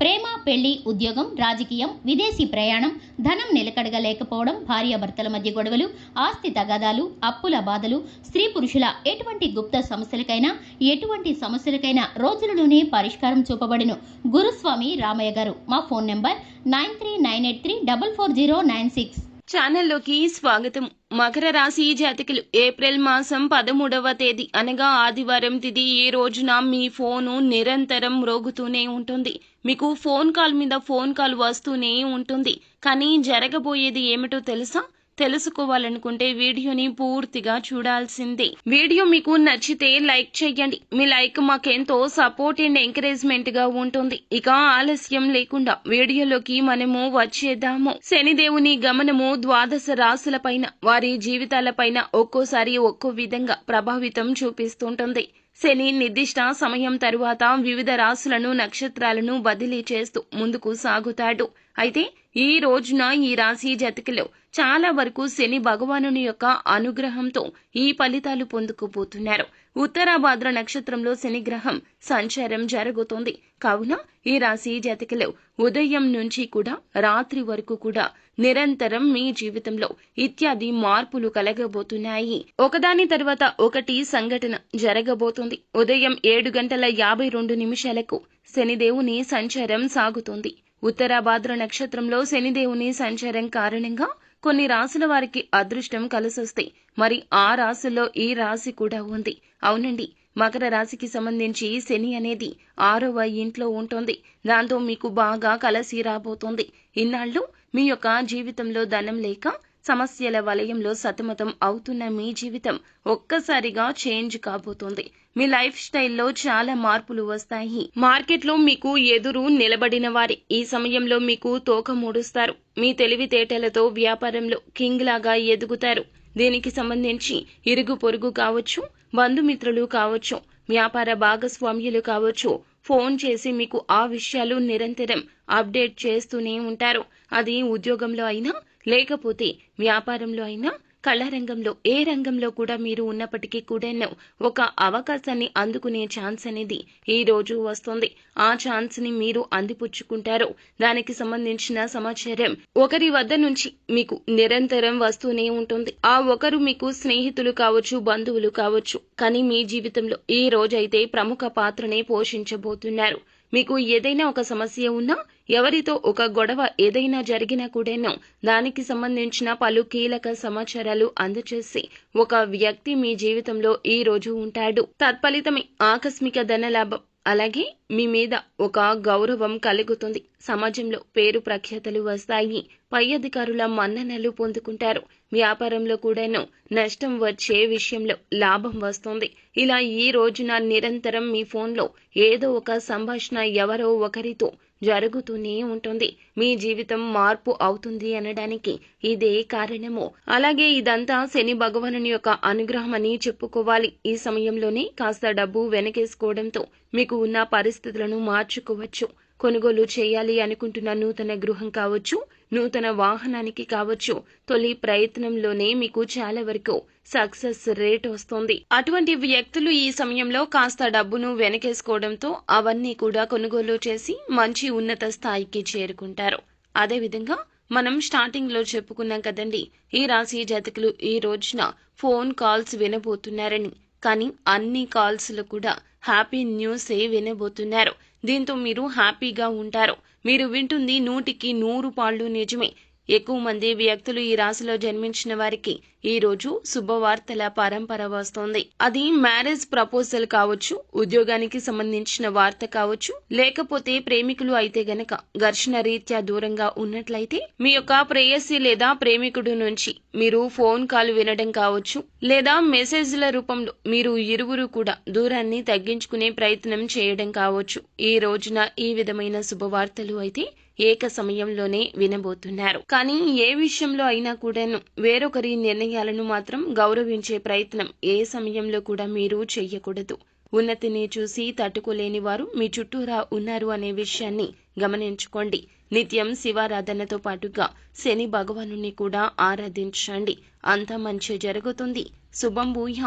ప్రేమ పెళ్ళి ఉద్యోగం రాజకీయం విదేశీ ప్రయాణం ధనం నిలకడగా లేకపోవడం భార్యాభర్తల మధ్య గొడవలు ఆస్తి తగాదాలు అప్పుల బాధలు స్త్రీ పురుషుల ఎటువంటి గుప్త సమస్యలకైనా ఎటువంటి సమస్యలకైనా రోజులలోనే పరిష్కారం చూపబడిను. గురుస్వామి రామయ్య గారు మా phone number nine three nine eight three double four zero nine six. ఛానల్లోకి స్వాగతం. మకర రాశి జాతకులు ఏప్రిల్ మాసం పదమూడవ తేదీ అనగా ఆదివారం తిది ఈ రోజున మీ ఫోను నిరంతరం మ్రోగుతూనే ఉంటుంది. మీకు ఫోన్ కాల్ మీద ఫోన్ కాల్ వస్తూనే ఉంటుంది. కానీ జరగబోయేది ఏమిటో తెలుసా? తెలుసుకోవాలనుకుంటే వీడియోని పూర్తిగా చూడాల్సిందే. వీడియో మీకు నచ్చితే లైక్ చేయండి మీ లైక్ మాకెంతో సపోర్ట్ అండ్ ఎంకరేజ్మెంట్గా ఉంటుంది. ఇక ఆలస్యం లేకుండా వీడియోలోకి మనము వచ్చేద్దాము. శనిదేవుని గమనము ద్వాదశ రాశులపైన వారి జీవితాలపైన ఒక్కోసారి ఒక్కో విధంగా ప్రభావితం చూపిస్తుంటుంది. శని నిర్దిష్ట సమయం తరువాత వివిధ రాశులను నక్షత్రాలను బదిలీ చేస్తూ ముందుకు సాగుతాడు. అయితే ఈ రోజున ఈ రాశి జతికిలో చాలా వరకు శని భగవానుని యొక్క అనుగ్రహంతో ఈ ఫలితాలు పొందుకుపోతున్నారు. ఉత్తరాభాద్ర నక్షత్రంలో శనిగ్రహం సంచారం జరుగుతోంది. కావున ఈ రాశి జాతకులు ఉదయం నుంచి కూడా రాత్రి వరకు కూడా నిరంతరం మీ జీవితంలో ఇత్యాది మార్పులు కలగబోతున్నాయి. ఒకదాని తర్వాత ఒకటి సంఘటన జరగబోతుంది. ఉదయం ఏడు గంటల యాభై రెండు నిమిషాలకు శనిదేవుని సంచారం సాగుతుంది. ఉత్తరాభాద్ర నక్షత్రంలో శనిదేవుని సంచారం కారణంగా కొన్ని రాశుల వారికి అదృష్టం కలిసొస్తే మరి ఆ రాశుల్లో ఈ రాశి కూడా ఉంది. అవునండి మకర రాశికి సంబంధించి శని అనేది ఆరవ ఇంట్లో ఉంటుంది. దాంతో మీకు బాగా కలసి రాబోతోంది. ఇన్నాళ్ళు మీ యొక్క జీవితంలో ధనం లేక సమస్యల వలయంలో సతమతం అవుతున్న మీ జీవితం ఒక్కసారిగా చేంజ్ కాబోతోంది. మీ లైఫ్ స్టైల్లో చాలా మార్పులు వస్తాయి. మార్కెట్లో మీకు ఎదురు నిలబడిన వారి. ఈ సమయంలో మీకు తోక మూడుస్తారు. మీ తెలివితేటలతో వ్యాపారంలో కింగ్ లాగా ఎదుగుతారు. దీనికి సంబంధించి ఇరుగు పొరుగు కావచ్చు బంధుమిత్రులు కావచ్చు వ్యాపార భాగస్వామ్యులు కావచ్చు ఫోన్ చేసి మీకు ఆ విషయాలు నిరంతరం అప్డేట్ చేస్తూనే ఉంటారు. అది ఉద్యోగంలో అయినా లేకపోతే వ్యాపారంలో అయినా కళారంగంలో ఏ రంగంలో కూడా మీరు ఉన్నప్పటికీ కూడా ఒక అవకాశాన్ని అందుకునే ఛాన్స్ అనేది ఈ రోజు వస్తుంది. ఆ ఛాన్స్ని మీరు అందిపుచ్చుకుంటారు. దానికి సంబంధించిన సమాచారం ఒకరి వద్ద నుంచి మీకు నిరంతరం వస్తూనే ఉంటుంది. ఆ ఒకరు మీకు స్నేహితులు కావచ్చు బంధువులు కావచ్చు కానీ మీ జీవితంలో ఈ రోజైతే ప్రముఖ పాత్రనే పోషించబోతున్నారు. మీకు ఏదైనా ఒక సమస్య ఉన్నా ఎవరితో ఒక గొడవ ఏదైనా జరిగినా కూడాను దానికి సంబంధించిన పలు కీలక సమాచారాలు అందచేసి ఒక వ్యక్తి మీ జీవితంలో ఈ రోజు ఉంటాడు. తత్ఫలితమే ఆకస్మిక ధనలాభం అలాగే మీ మీద ఒక గౌరవం కలుగుతుంది. సమాజంలో పేరు ప్రఖ్యాతలు వస్తాయి. పై అధికారుల మన్ననలు పొందుకుంటారు. వ్యాపారంలో కూడాను నష్టం వచ్చే విషయంలో లాభం వస్తుంది. ఇలా ఈ రోజున నిరంతరం మీ ఫోన్లో ఏదో ఒక సంభాషణ ఎవరో ఒకరితో జరుగుతూనే ఉంటుంది. మీ జీవితం మార్పు అవుతుంది అనడానికి ఇదే కారణము. అలాగే ఇదంతా శని భగవానుని యొక్క అనుగ్రహం అని చెప్పుకోవాలి. ఈ సమయంలోనే కాస్త డబ్బు వెనకేసుకోవడంతో మీకు ఉన్న పరిస్థితులను మార్చుకోవచ్చు. కొనుగోలు చేయాలి అనుకుంటున్న నూతన గృహం కావచ్చు నూతన వాహనానికి కావచ్చు. తొలి ప్రయత్నంలోనే మీకు చాలా వరకు సక్సెస్ రేట్ వస్తుంది. అటువంటి వ్యక్తులు ఈ సమయంలో కాస్త డబ్బును వెనకేసుకోవడంతో అవన్నీ కూడా కొనుగోలు చేసి మంచి ఉన్నత స్థాయికి చేరుకుంటారు. అదేవిధంగా మనం స్టార్టింగ్లో చెప్పుకున్నాం కదండి ఈ రాశి జాతకులు ఈ రోజున ఫోన్ కాల్స్ వినబోతున్నారని. కానీ అన్ని కాల్స్లో కూడా హ్యాపీ న్యూసే వినబోతున్నారు. దీంతో మీరు హ్యాపీగా ఉంటారు. మీరు వింటుంది నూటికి నూరు పాళ్ళు నిజమే. ఎక్కువ మంది వ్యక్తులు ఈ రాశిలో జన్మించిన వారికి ఈ రోజు శుభవార్తల పరంపర వస్తోంది. అది మ్యారేజ్ ప్రపోజల్ కావచ్చు ఉద్యోగానికి సంబంధించిన వార్త కావచ్చు లేకపోతే ప్రేమికులు అయితే గనక ఘర్షణ రీత్యా దూరంగా ఉన్నట్లయితే మీ యొక్క ప్రేయసి లేదా ప్రేమికుడు నుంచి మీరు ఫోన్ కాల్ వినడం కావచ్చు లేదా మెసేజ్ల రూపంలో మీరు ఇరువురు కూడా దూరాన్ని తగ్గించుకునే ప్రయత్నం చేయడం కావచ్చు. ఈ రోజున ఈ విధమైన శుభవార్తలు అయితే ఏక సమయంలోనే వినబోతున్నారు. కానీ ఏ విషయంలో అయినా కూడాను వేరొకరి నిర్ణయాలను మాత్రం గౌరవించే ప్రయత్నం ఏ సమయంలో కూడా మీరు చెయ్యకూడదు. ఉన్నతిని చూసి తట్టుకోలేని వారు మీ చుట్టూరా ఉన్నారు అనే విషయాన్ని గమనించుకోండి. నిత్యం శివారాధనతో పాటుగా శని భగవానుని కూడా ఆరాధించండి. అంతా మంచి జరుగుతుంది. శుభం భూయ.